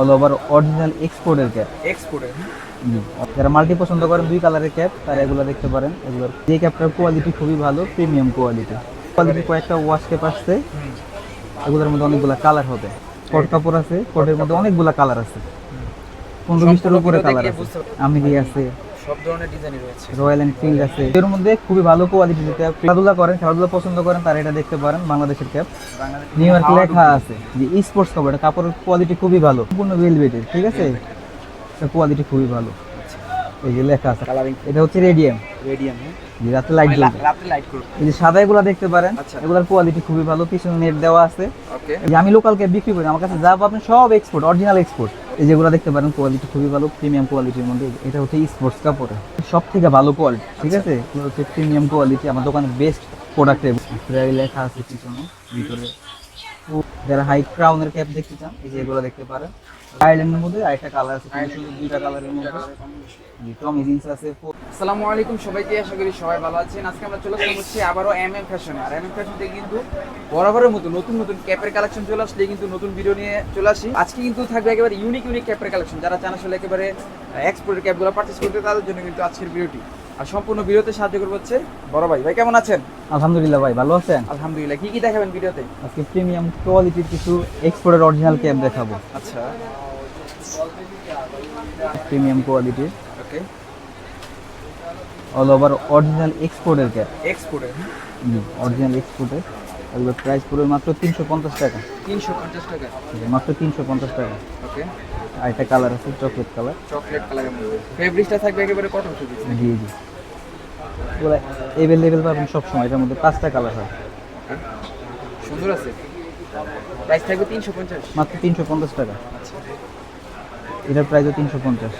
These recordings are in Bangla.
অল ওভার অরিজিনাল এক্সপোর্টের ক্যাপ এক্সপোর্টের যারা মাল্টি পছন্দ করেন দুই কালারের ক্যাপ তারা এগুলো দেখতে পারেন। এগুলোর যে ক্যাপটার কোয়ালিটি খুবই ভালো প্রিমিয়াম কোয়ালিটি কোয়ালিটি কয়েকটা ওয়াশ ক্যাপ আসছে। এগুলোর মধ্যে অনেকগুলো কালার হবে। কট কাপড় আছে কটের মধ্যে অনেকগুলো কালার আছে। পনেরো বিশটার উপরে কালার আছে। আমি আমিরি আছে। সব ধরনের ডিজাইনই রয়েছে। রয়্যাল এনফিল্ড আছে। এর মধ্যে খুবই ভালো কোয়ালিটি ক্যাপ খেলাধুলা করেন খেলাধুলা পছন্দ করেন তারা এটা দেখতে পারেন বাংলাদেশের ক্যাপ নিউ ইয়র্ক লেখা আছে যে স্পোর্টস কাপড় এটা কাপড়ের কোয়ালিটি খুবই ভালো। সম্পূর্ণ ভেলভেটের ঠিক আছে? কোয়ালিটি খুবই ভালো। এই যে লেখা আছে। কালারিং এটা হচ্ছে রেডিয়াম রেডিয়াম রাতে লাইট জ্বলবে। রাতে লাইট করব। এই যে সাদা এগুলা দেখতে পারেন আচ্ছা। এগুলার কোয়ালিটি খুবই ভালো। পিছনে নেট দেওয়া আছে। ওকে আমি লোকাল ক্যাপ বিক্রি করি আমার কাছে যা পাবেন সব এক্সপোর্ট অরিজিনাল এক্সপোর্ট এই যেগুলো দেখতে পারেন কোয়ালিটি খুবই ভালো প্রিমিয়াম কোয়ালিটির মধ্যে। এটা হচ্ছে স্পোর্টস কাপড়। সব থেকে ভালো কোয়ালিটি ঠিক আছে? এগুলো হচ্ছে প্রিমিয়াম কোয়ালিটি আমার দোকানে বেস্ট প্রোডাক্ট লেখা আছে পিছনে ভিতরে। যারা হাই ক্রাউনের ক্যাপ দেখতে চান এই যেগুলো দেখতে পারেন। আইল্যান্ডের মধ্যে আরেকটা কালার আছে দুইটা কালারের মধ্যে। আসসালামু আলাইকুম সবাইকে আশা করি সবাই ভালো আছেন। আজকে আমরা চলে আসলাম হচ্ছে আবারও এম এম ফ্যাশনে আর এম এম ফ্যাশন কিন্তু বরাবরের মতো নতুন নতুন ক্যাপের কালেকশন চলে আসলে কিন্তু নতুন ভিডিও নিয়ে চলে আসি। আজকে কিন্তু থাকবে একেবারে ইউনিক ইউনিক ক্যাপের কালেকশন যারা চান আসলে একেবারে এক্সপোর্টের ক্যাপগুলো পারচেস করতে তাদের জন্য কিন্তু আজকের ভিডিওটি আর সম্পূর্ণ ভিডিওতে সাহায্য করব হচ্ছে বড় ভাই। ভাই কেমন আছেন? আলহামদুলিল্লাহ ভাই ভালো আছেন? আলহামদুলিল্লাহ। কি কি দেখাবেন ভিডিওতে আজকে প্রিমিয়াম কোয়ালিটির কিছু এক্সপোর্টের অরিজিনাল ক্যাপ দেখাবো। আচ্ছা। প্রিমিয়াম কোয়ালিটির। ওকে। অল ওভার অরিজিনাল এক্সপোর্টের ক্যাপ এক্সপোর্টের অরিজিনাল এক্সপোর্টের এগুলোর প্রাইস পড়বে মাত্র তিনশো পঞ্চাশ টাকা। তিনশো পঞ্চাশ টাকা। মাত্র তিনশো পঞ্চাশ টাকা। ওকে। আর একটা কালার আছে চকলেট কালার চকলেট কালারের মধ্যে। ফেব্রিকটা থাকবে একেবারে কটন ফেব্রিক জি জি। পুরো এভেলেবেল পাবেন সবসময় এটার মধ্যে পাঁচটা কালার হয়। সুন্দর আছে। প্রাইস থাকবে তিনশো পঞ্চাশ। মাত্র তিনশো পঞ্চাশ টাকা। আচ্ছা। এটার প্রাইসও তিনশো পঞ্চাশ।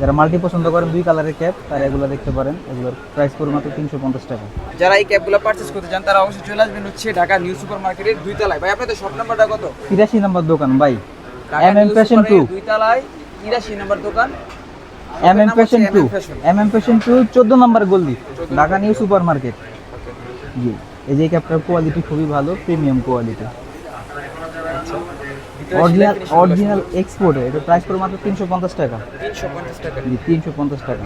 যারা মাল্টি পছন্দ করেন দুই কালারের ক্যাপ তারা এগুলো দেখতে পারেন। এগুলোর প্রাইস পড়বে মাত্র তিনশো পঞ্চাশ টাকা। যারা এই ক্যাবগুলো পারচেস করতে চান তারা অবশ্যই চলে আসবেন হচ্ছে ঢাকা নিউ সুপার মার্কেটের দুই তলায় ভাই আপনাদের শপ নাম্বারটা কত? তিরাশি নাম্বার দোকান ভাই। এম এম ফ্যাশন টু দুই তলায় তিরাশি নাম্বার দোকান। M M fashion two M M fashion two চোদ্দ নাম্বার গল্লি ঢাকা নিউ সুপার মার্কেট জি এই যে ক্যাপটার কোয়ালিটি খুবই ভালো premium quality original original export এটা প্রাইস পড়ে মাত্র তিনশো পঞ্চাশ টাকা। তিনশো পঞ্চাশ টাকা। জি তিনশো পঞ্চাশ টাকা।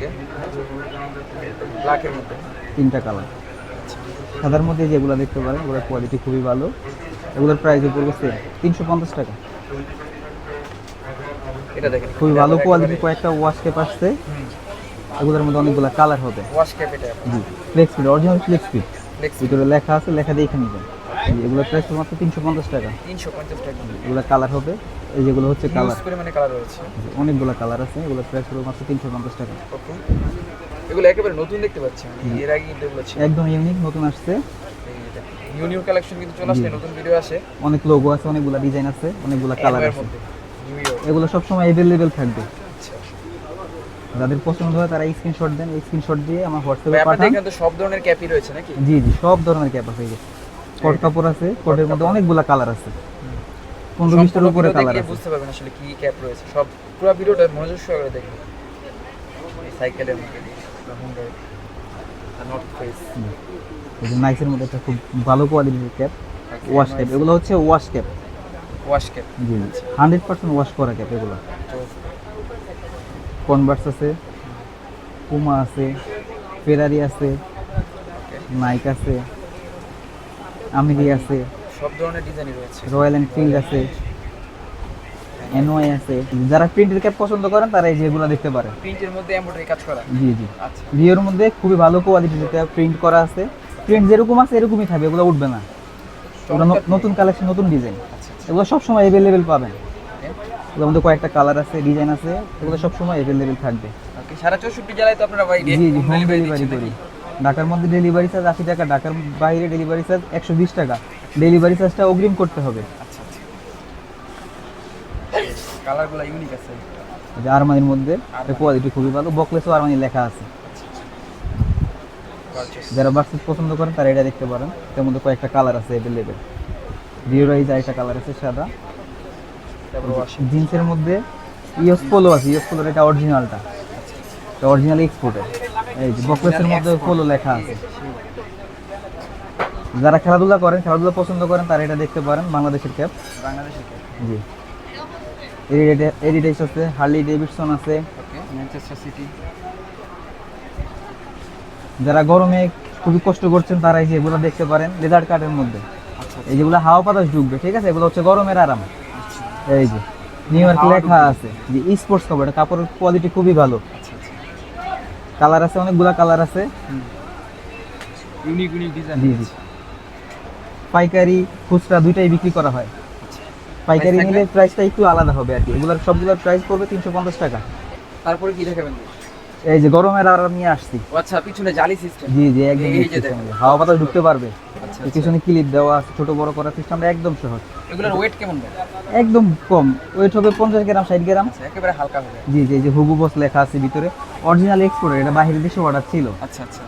ব্ল্যাকের মধ্যে। তিনটা কালার সাদার মধ্যে যেগুলো দেখতে পারেন ওগুলোর কোয়ালিটি খুবই ভালো। এগুলোর প্রাইস পড়বে সেম তিনশো পঞ্চাশ টাকা। এটা দেখেন। খুবই ভালো কোয়ালিটি কয়েকটা ওয়াশ ক্যাপ আসছে। এগুলোর মধ্যে অনেকগুলো কালার হবে। ওয়াশ ক্যাপ এটা। জি flex speed original flex speed next ভিতরে লেখা আছে লেখা দিয়ে এখানে এগুলোর প্রাইস মাত্র তিনশো পঞ্চাশ টাকা। তিনশো পঞ্চাশ টাকা। এগুলো কালার হবে। এই যেগুলো হচ্ছে কালার পরিমাণে কালার রয়েছে। অনেকগুলো কালার আছে এগুলোর প্রাইস মাত্র তিনশো পঞ্চাশ টাকা। ওকে। এগুলো একেবারে নতুন দেখতে পাচ্ছি এর আগে কিন্তু এগুলো ছিল। একদম ইউনিক নতুন আসছে। নিউ নিউ কালেকশন কিন্তু চলে আসলে নতুন ভিডিও আসে। অনেক লোগো আছে অনেকগুলো ডিজাইন আছে অনেকগুলো কালার আছে। এগুলো সবসময় অ্যাভেলেবেল থাকবে। আচ্ছা। যাদের পছন্দ হয় তারা স্ক্রিনশট দেন স্ক্রিনশট দিয়ে আমার হোয়াটসঅ্যাপে পাঠান। সব ধরনের ক্যাপই রয়েছে নাকি? জি জি সব ধরনের ক্যাপ আছে কোট কাপড় আছে কোটের মধ্যে অনেকগুলো কালার আছে। পনেরো বিশটার উপরে কালার আছে। বুঝতে পারবেন আসলে কি ক্যাপ রয়েছে। সব পুরো ভিডিওটা মনোযোগ সহকারে দেখবেন। সাইকেলের মধ্যে নর্থ ফেস নাইসের মধ্যে একটা খুব ভালো কোয়ালিটির ক্যাপ ওয়াশ ক্যাপ এগুলো হচ্ছে ওয়াশ ক্যাপ ওয়াশ ক্যাপ জি হান্ড্রেড পার্সেন্ট ওয়াশ করা ক্যাপ এগুলো। কনভার্স আছে পুমা আছে ফেরারি আছে নাইক আছে। আমিরি আছে। সব ধরনের ডিজাইনই রয়েছে। রয়্যাল এনফিল্ড আছে। এনওয়াই আছে। যারা প্রিন্টের ক্যাপ পছন্দ করেন তারা এই যেগুলো দেখতে পারে। প্রিন্টের মধ্যে এমব্রয়ডারি কাজ করা? জি জি। আচ্ছা। ভিওর মধ্যে খুবই ভালো কোয়ালিটির প্রিন্ট করা আছে। প্রিন্ট যেরকম আছে এরকমই থাকবে এগুলো উঠবে না। ওগুলো নতুন কালেকশন নতুন ডিজাইন আচ্ছা আচ্ছা। এগুলো সবসময় অ্যাভেলেবেল পাবেন। এগুলোর মধ্যে কয়েকটা কালার আছে ডিজাইন আছে। এগুলো সবসময় অ্যাভেলেবেল থাকবে। সারা চৌষট্টি জেলায় তো আপনারা ভাই জি জি হোম ডেলিভারি করি। ঢাকার মধ্যে ডেলিভারি চার্জ আশি টাকা ঢাকার বাইরে ডেলিভারি চার্জ একশো বিশ টাকা। ডেলিভারি চার্জটা অগ্রিম করতে হবে। আচ্ছা আচ্ছা। কালারগুলো ইউনিক আছে। যে আরমানির মধ্যে কোয়ালিটি খুবই ভালো। বকলেসও আরমানি লেখা আছে। যারা বার্সেস পছন্দ করেন তারা এটা দেখতে পারেন। এর মধ্যে কয়েকটা কালার আছে অ্যাভেলেবেল রিওরাইজ একটা কালার আছে সাদা। জিন্সের মধ্যে ইয়স পোলো আছে। ইয়স পোলোর এটা অরিজিনালটা অরিজিনাল এক্সপোর্টের এই যে বকলেসের মধ্যে পোলো লেখা আছে। যারা খেলাধুলা করেন খেলাধুলা পছন্দ করেন তারা এটা দেখতে পারেন বাংলাদেশের ক্যাপ বাংলাদেশের ক্যাপ জি। এডিডাইস আছে হার্লি ডেভিডসন আছে। ম্যানচেস্টার সিটি যারা গরমে খুবই কষ্ট করছেন তারা এই যে এগুলো দেখতে পারেন লেদার কাটের মধ্যে। আচ্ছা এই যেগুলো হাওয়া বাতাস ঢুকবে ঠিক আছে? এগুলো হচ্ছে গরমের আরাম। আচ্ছা। এই যে নিউ ইয়র্ক লেখা আছে। যে স্পোর্টস কাপড় এটা কাপড়ের কোয়ালিটি খুবই ভালো। আচ্ছা আচ্ছা কালার আছে অনেকগুলা কালার আছে। ইউনিক ইউনিক ডিজাইন জি জি। পাইকারি খুচরা দুইটাই বিক্রি করা হয়। পাইকারি থাকবে? নিলে প্রাইসটা একটু আলাদা হবে আর কি। এগুলোর সবগুলোর প্রাইস পড়বে তিনশো পঞ্চাশ টাকা। তারপরে কি দেখাবেন? এই যে গরমের আর নিয়ে আসছি। আচ্ছা পিছনে জালি সিস্টেম জি জি একদম। হাওয়া বাতাস ঢুকতে পারবে। আচ্ছা পিছনে ক্লিপ দেওয়া আছে ছোট বড় করার সিস্টেমটা একদম সহজ। এগুলোর ওয়েট কেমন একদম কম। ওয়েট হবে পঞ্চাশ গ্রাম ষাট গ্রাম। আচ্ছা একেবারে হালকা হবে। জি জি এই যে হুবু বস লেখা আছে ভিতরে। অরিজিনাল এক্সপোর্ট এটা বাইরের দেশে অর্ডার ছিল। আচ্ছা আচ্ছা।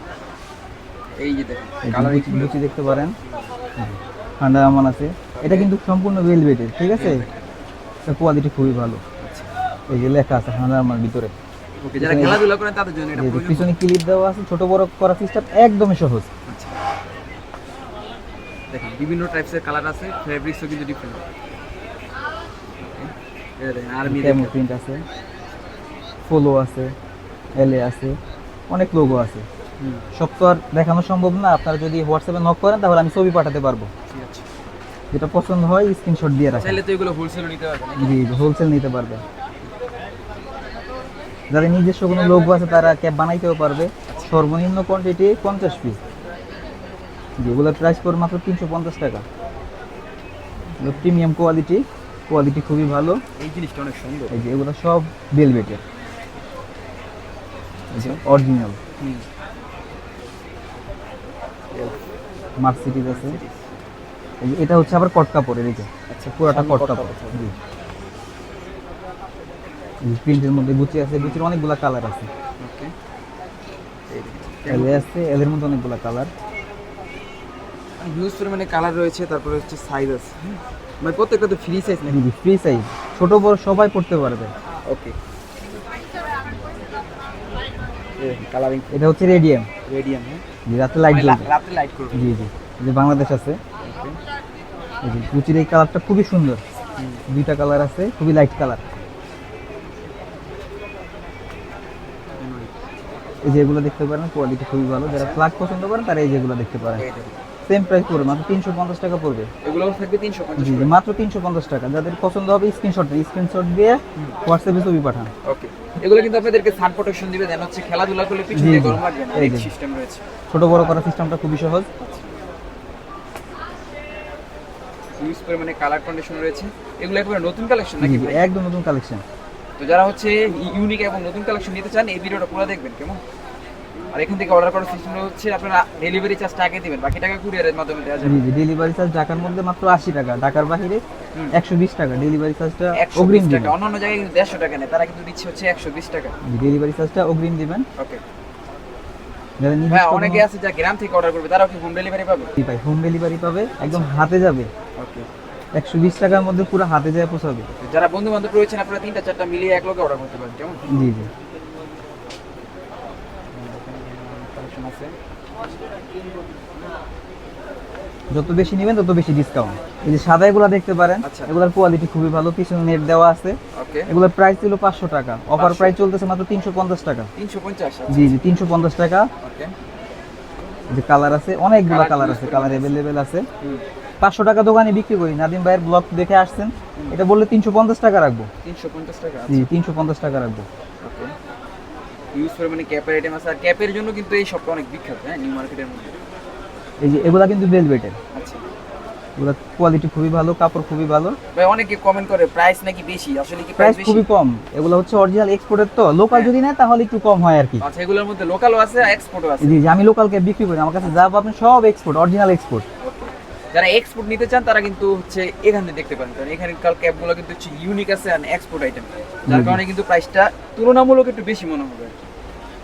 এই যে দেখুন কালার লুচি- দেখতে পারেন। ঠান্ডা এমন আছে। এটা কিন্তু সম্পূর্ণ ভেলভেটের ঠিক আছে? এটা কোয়ালিটি খুবই ভালো। আচ্ছা। এই যে লেখা আছে ঠান্ডা আমার ভিতরে। ওকে যারা খেলাধুলা করেন তাদের জন্য এটা প্রয়োজন। পিছনে ক্লিপ দেওয়া আছে ছোট বড় করা সিস্টেম একদমই সহজ। আচ্ছা। দেখেন বিভিন্ন টাইপসের কালার আছে ফেব্রিক্সও কিন্তু ডিফারেন্ট আর্মি ক্যামো প্রিন্ট আছে ফলো আছে এলে আছে অনেক লোগো আছে। সব তো আর দেখানো সম্ভব না আপনারা যদি হোয়াটসঅ্যাপে নক করেন তাহলে আমি ছবি পাঠাতে পারব। যেটা পছন্দ হয় স্ক্রিনশট দিয়ে রাখেন। চাইলে তো এগুলো হোলসেলও নিতে পারবেন জি হোলসেল নিতে পারবে যাদের নিজস্ব কোনো লোক আছে তারা ক্যাব বানাইতেও পারবে। সর্বনিম্ন কোয়ান্টিটি পঞ্চাশ পিস যেগুলোর প্রাইস পড়বে মাত্র তিনশো পঞ্চাশ টাকা। প্রিমিয়াম কোয়ালিটি কোয়ালিটি খুবই ভালো। এই জিনিসটা অনেক সুন্দর। এই যে এগুলো সব বেলভেটের অরিজিনাল মার্সিডিজ আছে। এই এটা হচ্ছে আবার কট কাপড়ের এই যে আচ্ছা পুরোটা কট কাপড়। কাপড়। জি। প্রিন্টের মধ্যে গুচি আছে গুচির অনেকগুলা কালার আছে। এলে আছে এলের মধ্যে অনেকগুলা কালার হিউজ পরিমাণে কালার রয়েছে তারপরে হচ্ছে সাইজ আছে? মানে প্রত্যেকটা তো ফ্রি সাইজ নাকি? ফ্রি সাইজ ছোট বড় সবাই পড়তে পারবে। ওকে কালারিং এটা হচ্ছে রেডিয়াম রেডিয়াম হ্যাঁ? যে রাতে লাইট জ্বলবে। রাতে লাইট করবে। জি জি। যে বাংলাদেশ আছে। গুচির এই কালারটা খুবই সুন্দর। দুইটা কালার আছে খুবই লাইট কালার এই যে এগুলো দেখতে পারেন কোয়ালিটি খুবই ভালো। যারা ফ্ল্যাগ পছন্দ করেন তারা এই যেগুলো দেখতে পারেন। সেম প্রাইস পড়বে মাত্র তিনশো পঞ্চাশ টাকা পড়বে। এগুলো থাকবে তিনশো পঞ্চাশ জি মাত্র তিনশো পঞ্চাশ টাকা। যাদের পছন্দ হবে স্ক্রিনশট স্ক্রিনশট দিয়ে হোয়াটসঅ্যাপে ছবি পাঠান। ওকে। এগুলো কিন্তু আপনাদেরকে সান প্রোটেকশন দিবে দেন হচ্ছে খেলাধুলা করলে পিছন। গরম লাগবে না এই সিস্টেম রয়েছে। ছোট বড় করার সিস্টেমটা খুবই সহজ। ইউজ মানে কালার কন্ডিশন রয়েছে। এগুলো একেবারে নতুন কালেকশন নাকি একদম নতুন কালেকশন তো যারা হচ্ছে ইউনিক এবং নতুন কালেকশন নিতে চান এই ভিডিওটা পুরো দেখবেন কেমন? আর এখান থেকে অর্ডার করার সিস্টেম হচ্ছে আপনারা ডেলিভারি চার্জটা আগে দিবেন বাকি টাকা কুরিয়ারের মাধ্যমে দেওয়া যাবে। জি ডেলিভারি চার্জ ঢাকার মধ্যে মাত্র আশি টাকা ঢাকার বাইরে হুম। একশো বিশ টাকা ডেলিভারি চার্জটা অগ্রিম দিবেন। অন্যান্য জায়গায় কিন্তু দেড়শো টাকা নেয় তারা কিন্তু দিচ্ছে হচ্ছে একশো বিশ টাকা। ডেলিভারি চার্জটা অগ্রিম দিবেন। ওকে যারা হ্যাঁ অনেকে আছে যা গ্রাম থেকে অর্ডার করবে তারাও কি হোম ডেলিভারি পাবে? হোম ডেলিভারি পাবে একদম হাতে যাবে। ওকে একশো বিশ টাকার মধ্যে পুরো হাতে যায় পৌঁছাবে। যারা বন্ধু বান্ধব রয়েছেন আপনারা তিনটা চারটা মিলিয়ে এক লোকে অর্ডার করতে পারেন কেমন? জি জি কালেকশন আছে যত বেশি নেবেন তত বেশি ডিসকাউন্ট এই যে সাদা এগুলা দেখতে পারেন আচ্ছা। এগুলার কোয়ালিটি খুবই ভালো পিছনে নেট দেওয়া আছে। এগুলোর প্রাইস ছিল পাঁচশো টাকা। অফার 500 প্রাইস চলতেছে মাত্র তিনশো পঞ্চাশ টাকা। জি জি তিনশো পঞ্চাশ টাকা। যে কালার আছে অনেকগুলো কালার আছে কালার অ্যাভেলেবেল আছে। পাঁচশো টাকা দোকানে বিক্রি করি। নাদিম ভাইয়ের ব্লগ দেখে আসছেন। এটা বললে তিনশো পঞ্চাশ টাকা রাখব। তিনশো পঞ্চাশ টাকা জি তিনশো পঞ্চাশ টাকা রাখব। ইউজ মানে ক্যাপের আইটেম আছে। আর ক্যাপের জন্য কিন্তু এই শপটা অনেক বিখ্যাত হ্যাঁ? নিউ মার্কেটের মধ্যে। এই যে এগুলা কিন্তু ভেলভেটের আচ্ছা। এগুলা কোয়ালিটি খুবই ভালো কাপড় খুবই ভালো। ভাই অনেকে কমেন্ট করে প্রাইস নাকি বেশি? আসলে কি প্রাইস খুবই কম। এগুলো হচ্ছে অরিজিনাল এক্সপোর্টের তো। লোকাল যদি নেয় তাহলে একটু কম হয় আর কি। আচ্ছা এগুলোর মধ্যে লোকালও আছে এক্সপোর্টও আছে। জি আমি লোকালকে বিক্রি করি। আমার কাছে যা পাবেন সব এক্সপোর্ট অরিজিনাল এক্সপোর্ট যারা এক্সপোর্ট নিতে চান তারা কিন্তু হচ্ছে এখান দেখতে পারেন। কারণ এখানকার ক্যাপগুলো কিন্তু হচ্ছে ইউনিক আছে আর এক্সপোর্ট আইটেম যার। কারণে কিন্তু প্রাইসটা তুলনামূলক একটু বেশি মনে হবে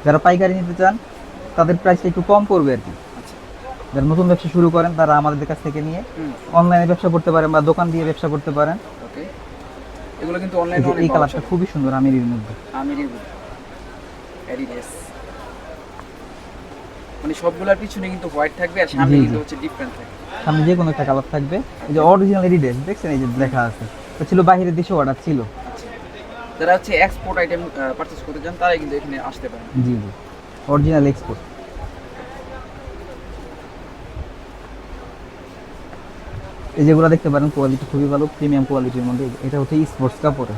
যারা পাইকারি নিতে চান তাদের প্রাইসটা একটু কম পড়বে আর কি। আচ্ছা। যারা নতুন ব্যবসা শুরু করেন তারা আমাদের কাছ থেকে নিয়ে অনলাইনে ব্যবসা করতে পারেন বা দোকান দিয়ে ব্যবসা করতে পারেন। এগুলো কিন্তু অনলাইনে এই কালারটা খুবই সুন্দর আমিরের মধ্যে। আমির অ্যাডিডাস মানে সবগুলোর পিছনে কিন্তু হোয়াইট থাকবে আর সামনে। কিন্তু হচ্ছে ডিফারেন্ট থাকবে। সামনে যে কোনো একটা কালার থাকবে। এই যে অরিজিনাল এডিডাস দেখছেন? এই যে লেখা আছে। এটা ছিল বাইরের দেশে অর্ডার ছিল। যারা হচ্ছে এক্সপোর্ট আইটেম পারচেজ করতে চান তারাই কিন্তু এখানে আসতে পারেন। জি জি। অরিজিনাল এক্সপোর্ট এই যেগুলো দেখতে পারেন কোয়ালিটি খুবই ভালো প্রিমিয়াম কোয়ালিটির মধ্যে। এটা হচ্ছে স্পোর্টস কাপড়ে।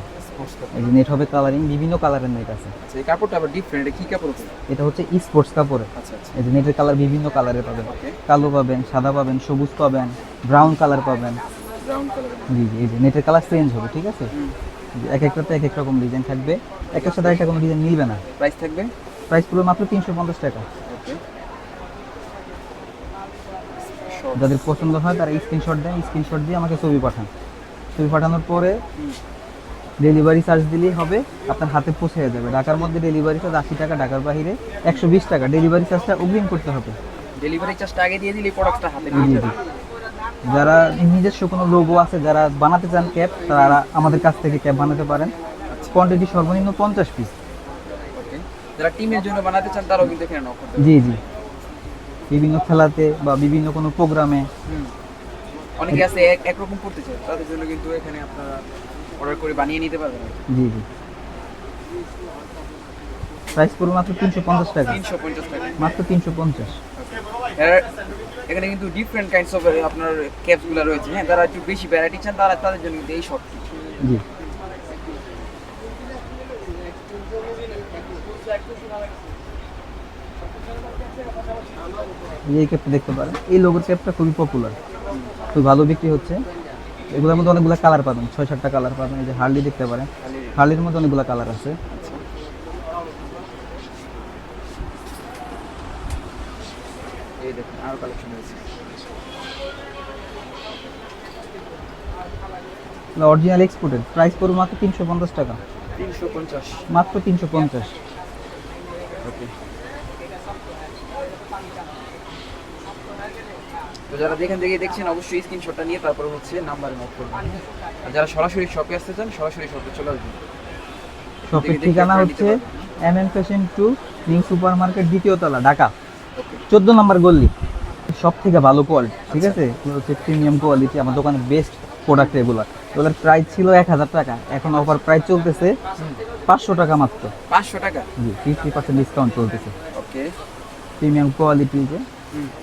নেট হবে কালারিং বিভিন্ন কালারের নেট আছে। আচ্ছা এই কাপড়টা আবার ডিফারেন্ট এটা কি কাপড় এটা হচ্ছে স্পোর্টস কাপড়ে। আচ্ছা আচ্ছা। এই যে নেটের কালার বিভিন্ন কালারের পাবেন। কালো পাবেন সাদা পাবেন সবুজ পাবেন ব্রাউন কালার পাবেন। ব্রাউন কালার জি জি এই যে নেটের কালার চেঞ্জ হবে ঠিক আছে? এক একটাতে এক এক রকম ডিজাইন থাকবে। এক এক সাথে একটা কোনো ডিজাইন মিলবে না। প্রাইস থাকবে? প্রাইস পুরো মাত্র তিনশো পঞ্চাশ টাকা। যাদের পছন্দ হয় তারা স্ক্রিনশট দেন স্ক্রিনশট দিয়ে আমাকে ছবি পাঠান। ছবি পাঠানোর পরে ডেলিভারি চার্জ দিলেই হবে আপনার হাতে পৌঁছে যাবে। ঢাকার মধ্যে ডেলিভারি চার্জ আশি টাকা ঢাকার বাইরে একশো বিশ টাকা। ডেলিভারি চার্জটা অগ্রিম করতে হবে। ডেলিভারি চার্জটা আগে দিয়ে দিলে প্রোডাক্টটা হাতে যারা নিজস্ব কোনো লোগো আছে যারা বানাতে চান ক্যাব তারা আমাদের কাছ থেকে ক্যাব বানাতে পারেন। কোয়ান্টিটি সর্বনিম্ন পঞ্চাশ পিস যারা টিমের জন্য বানাতে চান তারাও কিন্তু এখানে নক জি জি। বিভিন্ন খেলাতে বা বিভিন্ন কোনো প্রোগ্রামে অনেকে আছে এক একরকম করতে চায় তাদের জন্য কিন্তু এখানে আপনারা অর্ডার করে বানিয়ে নিতে পারবেন। জি জি। প্রাইস পড়বে মাত্র তিনশো পঞ্চাশ টাকা। তিনশো পঞ্চাশ টাকা। মাত্র তিনশো পঞ্চাশ। এর- এখানে কিন্তু ডিফারেন্ট কাইন্ডস অফ আপনার ক্যাপসগুলো রয়েছে। হ্যাঁ যারা একটু বেশি ভ্যারাইটি চান, তারা তাদের জন্য কিন্তু এই শপটি জি। এই ক্যাপটা দেখতে পারেন। এই লোগোর ক্যাপটা খুবই পপুলার খুবই ভালো বিক্রি হচ্ছে। এগুলোর মধ্যে অনেকগুলো কালার পাবেন। ছয়, সাতটা কালার পাবেন। এই যে হার্লি দেখতে পারেন। হার্লির মধ্যে অনেকগুলো কালার আছে। আরও কালেকশন রয়েছে। অরিজিনাল এক্সপোর্টেড প্রাইস পড়বে মাত্র তিনশো পঞ্চাশ টাকা। তিনশো পঞ্চাশ। মাত্র তিনশো পঞ্চাশ। ওকে তো যারা যেখান থেকে দেখছেন অবশ্যই স্ক্রিনশটটা নিয়ে তারপর হচ্ছে নাম্বারে নোট করবেন। আর যারা সরাসরি শপে আসতে চান সরাসরি শপে চলে আসবেন। শপের ঠিকানা হচ্ছে M M fashion two new super market দ্বিতীয় তলা ঢাকা। চোদ্দ নম্বর গল্লি সব থেকে ভালো কোয়ালিটি ঠিক আছে? হচ্ছে প্রিমিয়াম কোয়ালিটি আমার দোকানে বেস্ট প্রোডাক্ট এগুলো এগুলোর প্রাইস ছিল এক হাজার টাকা এখন অফার প্রাইস চলতেছে পাঁচশো টাকা মাত্র। পাঁচশো টাকা? জি ফিফটি পার্সেন্ট ডিসকাউন্ট চলতেছে। ওকে। প্রিমিয়াম কোয়ালিটি যে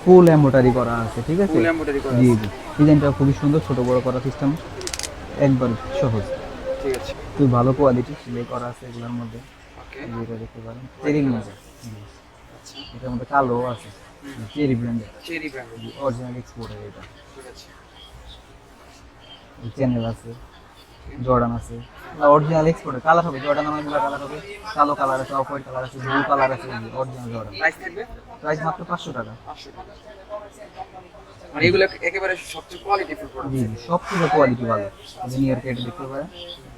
ফুল এম্বোটারি করা আছে ঠিক আছে? ফুল এমব্রয়ডারি করা জি জি। ডিজাইনটা খুবই সুন্দর ছোট বড় করা সিস্টেম একবার সহজ। ঠিক আছে। খুবই ভালো কোয়ালিটি সিলাই করা আছে এগুলোর মধ্যে। ওকে। দেখতে পারেন চেরির মধ্যে এটার মধ্যে কালো আছে। চেরি ব্র্যান্ডের চেরি ব্র্যান্ড অরিজিনাল এক্সপোর্টের এটা। ঠিক আছে। চ্যানেল আছে জর্ডান আছে। অরিজিনাল এক্সপোর্টের কালার হবে জর্ডান অনেকগুলো কালার হবে। কালো কালার আছে অফ হোয়াইট কালার আছে ব্লু কালার আছে অরিজিনাল জর্ডান প্রাইস থাকবে? প্রাইস মাত্র পাঁচশো টাকা। মানে এগুলো একেবারে সবচেয়ে কোয়ালিটি প্রোডাক্ট জি জি সব থেকে কোয়ালিটি ভালো জিনিয়ার কেট দেখতে পারেন।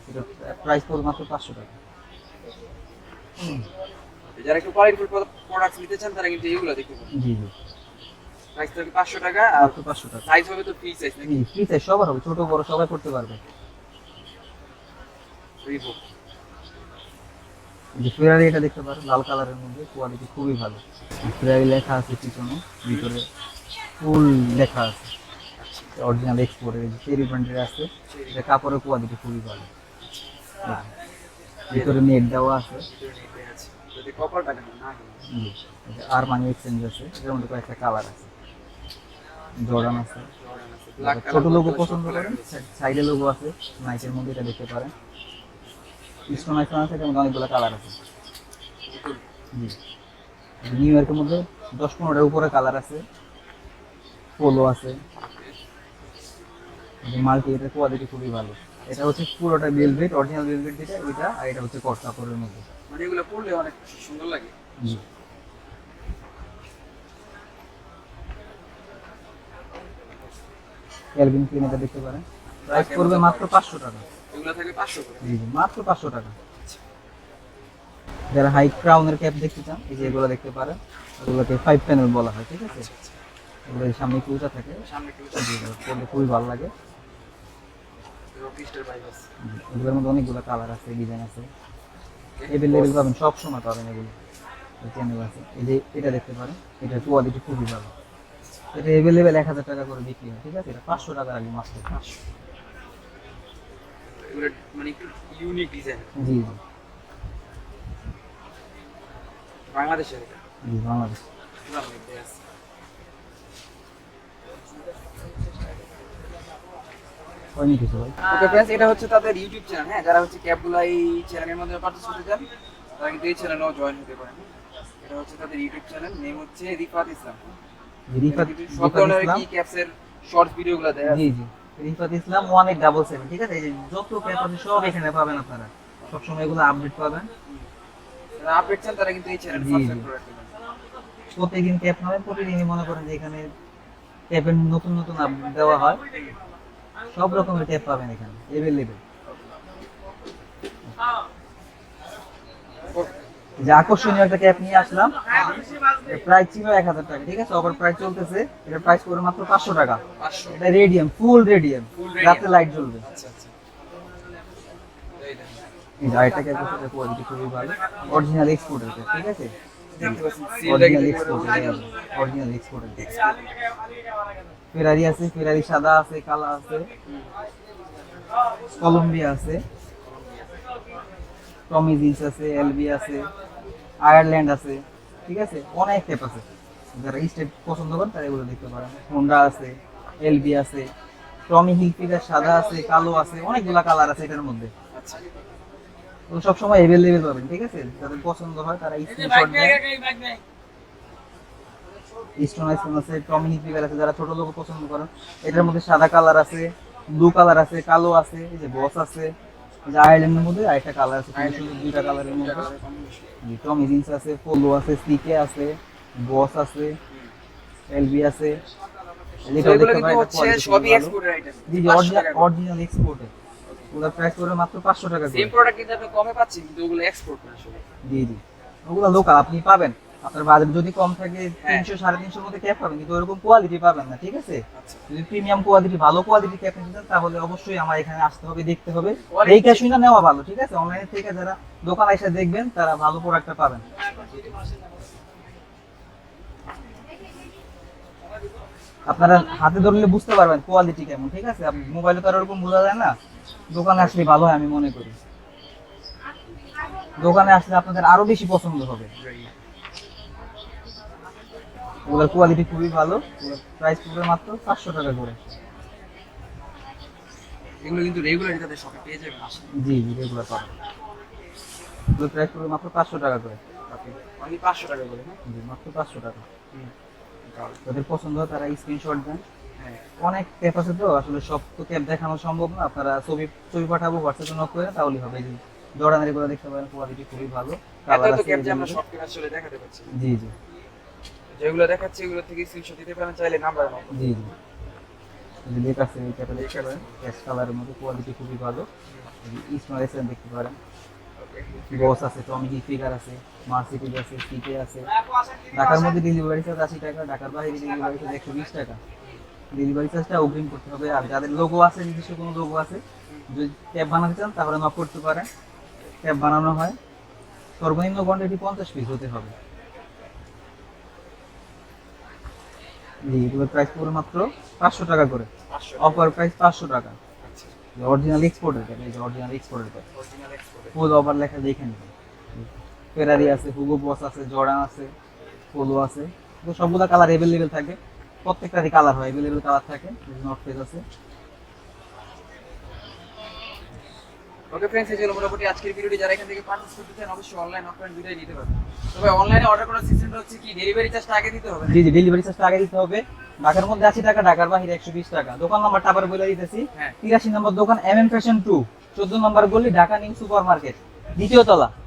এটা প্রাইস পড়বে মাত্র পাঁচশো টাকা। যারা একটু কোয়ালিটি ফুল প্রোডাক্ট নিতে চান তারা কিন্তু এগুলো দেখতে পারেন। জি জি। প্রাইস থাকবে পাঁচশো টাকা আর মাত্র পাঁচশো টাকা। সাইজ হবে তো ফ্রি সাইজ নাকি? ফ্রি সাইজ সবার হবে ছোট বড় সবাই করতে পারবে। রিবুক যে ফেরারি এটা দেখতে লাল কালারের মধ্যে কোয়ালিটি খুবই ভালো। ফেরারি লেখা আছে পিছনে ভিতরে ফুল লেখা আছে। অরিজিনাল এক্সপোর্টের যে চেরি ব্র্যান্ডের আছে কাপড়ের কোয়ালিটি খুবই ভালো। ভিতরে নেট দেওয়া আছে। যদি কপার টাকা না। আর মানি এক্সচেঞ্জ আছে এর মধ্যে কয়েকটা কালার আছে। জর্ডান আছে। ছোট লোগো পছন্দ করেন সাইডে লোগো আছে নাইকের মধ্যে এটা দেখতে পারেন। স্টোন আইফোন আছে এটার মধ্যে অনেকগুলো কালার আছে। জি। নিউ ইয়র্কের মধ্যে দশ পনেরোটার উপরে কালার আছে। পোলো আছে। মাল্টি এটার কোয়ালিটি খুবই ভালো। এটা হচ্ছে পুরোটা ভেলভেট অরিজিনাল ভেলভেট যেটা ওইটা আর এটা হচ্ছে কট কাপড়ের মধ্যে। মানে এগুলো পড়লে অনেক সুন্দর লাগে। ক্যালভিন ক্লিন এটা দেখতে পারেন? প্রাইস পড়বে মাত্র পাঁচশো টাকা। এগুলো করে। জি জি মাত্র পাঁচশো টাকা। যারা হাই ক্রাউনের ক্যাপ দেখতে চান এই যে এগুলো দেখতে পারেন এগুলোকে ফাইভ প্যানেল বলা হয় ঠিক আছে? এগুলো সামনে উঁচা থাকে। সামনে এগুলো পরলে খুবই ভালো লাগে। এগুলোর মধ্যে অনেকগুলো কালার আছে ডিজাইন আছে। এভেলেবেল পাবেন সব সময় পাবেন এগুলো। চ্যানেল আছে এই যে এটা দেখতে পারেন এটার কোয়ালিটি খুবই ভালো। এটা এভেলেবেল এক হাজার টাকা করে বিক্রি হয় ঠিক আছে? এটা পাঁচশো টাকা আগে মাত্র পাঁচশো। মানে একটু ইউনিক ডিজাইন জি জি। বাংলাদেশের জি বাংলাদেশ পুরান মধ্যে আছে। হয়নি কিছু ভাই। ওকে ফ্রেন্ডস এটা হচ্ছে তাদের ইউটিউব চ্যানেল হ্যাঁ যারা হচ্ছে ক্যাবগুলো এই চ্যানেলের মধ্যে পার্টিসিপেট করতে চান তারা কিন্তু এই চ্যানেলেও জয়েন হতে পারেন। এটা হচ্ছে তাদের ইউটিউব চ্যানেল নেম হচ্ছে রিফাত ইসলাম। রিফাত সব ধরনের ইসলাম? কি ক্যাপসের শর্টস ভিডিওগুলো দেয় জি জি। Rifat Islam one eight double seven ঠিক আছে? এই যে যত ক্যাপ আছে সব এখানে পাবেন আপনারা। সবসময় এগুলো আপডেট পাবেন। যারা আপডেট চান তারা কিন্তু এই চ্যানেল সাবস্ক্রাইব। করে রাখবেন প্রত্যেকদিন ক্যাপ নেবেন প্রতিদিনই মনে করেন যে এখানে ক্যাপের নতুন নতুন আপডেট দেওয়া হয়? সব রকমের ক্যাপ পাবেন এখানে এভেলেবেল যে আকর্ষণীয় একটা ক্যাপ নিয়ে আসলাম প্রাইস ছিল এক হাজার টাকা ঠিক আছে? অফার প্রাইস চলতেছে এটার প্রাইস করে মাত্র পাঁচশো টাকা। এটা রেডিয়াম ফুল রেডিয়াম রাতে লাইট জ্বলবে। আচ্ছা আচ্ছা। এই ক্যাপ কোয়ালিটি খুবই ভালো। অরিজিনাল ঠিক আছে? অরিজিনাল দেখতে এক্সপোর্টের অরিজিনাল এক্সপোর্টের ফেরারি আছে ফেরারি সাদা আছে কালা আছে কলম্বিয়া আছে টমি জিন্স আছে এলবি আছে আয়ারল্যান্ড আছে ঠিক আছে? অনেক টাইপ আছে। যারা স্টেট পছন্দ করেন তারা এগুলো দেখতে পারেন। হোন্ডা আছে এলবি আছে টমি হিলপিটার সাদা আছে কালো আছে অনেকগুলা কালার আছে এটার মধ্যে। সব সময় অ্যাভেলেবেল পাবেন ঠিক আছে? যাদের পছন্দ হয় তারা স্ক্রিনশট নেয় স্টোন আইসক্রিম আছে টমি হিলফিগার আছে যারা ছোট লোক পছন্দ করেন। এটার মধ্যে সাদা কালার আছে ব্লু কালার আছে কালো আছে এই যে বস আছে যে আয়ারল্যান্ডের মধ্যে আরেকটা কালার আছে দুইটা কালারের মধ্যে। টমি জিন্স আছে পোলো আছে সিকে আছে বস আছে এলবি আছে। অরিজিনাল এক্সপোর্টে ওগুলো প্রাইস করে মাত্র পাঁচশো টাকা সেম প্রোডাক্ট কিন্তু আপনি কমে পাচ্ছেন কিন্তু ওগুলো এক্সপোর্ট না আসলে। জি জি। ওগুলো লোকাল আপনি পাবেন। আপনার বাজেট যদি কম থাকে হ্যাঁ। তিনশো সাড়ে তিনশোর মধ্যে ক্যাপ পাবেন কিন্তু ওরকম কোয়ালিটি পাবেন না ঠিক আছে? আচ্ছা। যদি প্রিমিয়াম কোয়ালিটি ভালো কোয়ালিটি ক্যাপ নিতে চান তাহলে অবশ্যই আমার এখানে আসতে হবে দেখতে হবে। এই ক্যাশুইটা নেওয়া ভালো ঠিক আছে? অনলাইন থেকে যারা দোকান এসে দেখবেন তারা ভালো প্রোডাক্টটা পাবেন। আপনারা হাতে ধরলে বুঝতে পারবেন কোয়ালিটি কেমন ঠিক আছে? মোবাইলে তো আর ওরকম বোঝা যায় না। দোকানে আসলে ভালো হয় আমি মনে করি। দোকানে আসলে আপনাদের আরও বেশি পছন্দ হবে। ওগুলোর কোয়ালিটি খুবই ভালো। প্রাইস পড়বে মাত্র পাঁচশো টাকা করে। এগুলো কিন্তু রেগুলারই তাদের শপে পেয়ে যাবেন জি জি রেগুলার পাবেন। ওগুলোর প্রাইস পড়বে মাত্র পাঁচশো টাকা করে। অনলি পাঁচশো টাকা করে হ্যাঁ? জি মাত্র পাঁচশো টাকা। যাদের পছন্দ হয় তারা স্ক্রিনশট দেন। হ্যাঁ। অনেক ক্যাপ আছে তো আসলে সব তো ক্যাপ দেখানো সম্ভব না। আপনারা ছবি ছবি পাঠাবো হোয়াটসঅ্যাপে নক করে তাহলেই হবে। যে জর্ডানের এগুলো দেখতে পারেন কোয়ালিটি খুবই ভালো। কালার আছে জি জি। যেগুলো দেখাচ্ছি এগুলো থেকে স্ক্রিনশট দিতে পারেন চাইলে নাম্বার নাও জি জি। লেক আছে ক্যাপটা দেখতে পারেন ক্যাশ কালারের মধ্যে কোয়ালিটি খুবই ভালো। স্মল এসএন দেখতে পারেন। বস আছে। টমি ফিগার আছে মার্সিডিজ আছে সিকে আছে। ঢাকার মধ্যে ডেলিভারি চার্জ আশি টাকা ঢাকার বাইরে ডেলিভারি চার্জ একশো বিশ টাকা। ডেলিভারি চার্জটা অগ্রিম করতে হবে। আর যাদের লোগো আছে নিজস্ব কোনো লোগো আছে যদি ক্যাব বানাতে চান তাহলে নক করতে পারেন। ক্যাব বানানো হয়। সর্বনিম্ন কোয়ান্টিটি পঞ্চাশ পিস হতে হবে। জি এগুলোর প্রাইস পড়বে মাত্র পাঁচশো টাকা করে। অফার প্রাইস পাঁচশো টাকা। অরিজিনাল এক্সপোর্টের ক্যাব এই যে অরিজিনাল এক্সপোর্টের অরিজিনাল ফুল অফার লেখা দেখে নেবেন। ফেরারি আছে হুগো বস আছে জর্ডান আছে পোলো আছে। সবগুলা কালার অ্যাভেলেবেল থাকে। প্রত্যেকটারই কালার হয় অ্যাভেলেবেল কালার থাকে নর্থ ফেস আছে। ওকে ফ্রেন্ডস এই ছিল মোটামুটি আজকের ভিডিওটি। যারা এখান থেকে পারচেস করতে চান অবশ্যই অনলাইন অফলাইন দুইটাই নিতে পারবেন। তবে অনলাইনে অর্ডার করার সিস্টেমটা হচ্ছে কি? ডেলিভারি চার্জটা আগে দিতে হবে। জি জি ডেলিভারি চার্জটা আগে দিতে হবে। ঢাকার মধ্যে আশি টাকা ঢাকার বাইরে একশো বিশ টাকা। দোকান নাম্বারটা আবার বলে দিতেছি। হ্যাঁ। তিরাশি নম্বর দোকান এম এম ফ্যাশন টু চোদ্দ নম্বর গলি ঢাকা নিউ সুপার মার্কেট দ্বিতীয় তলা।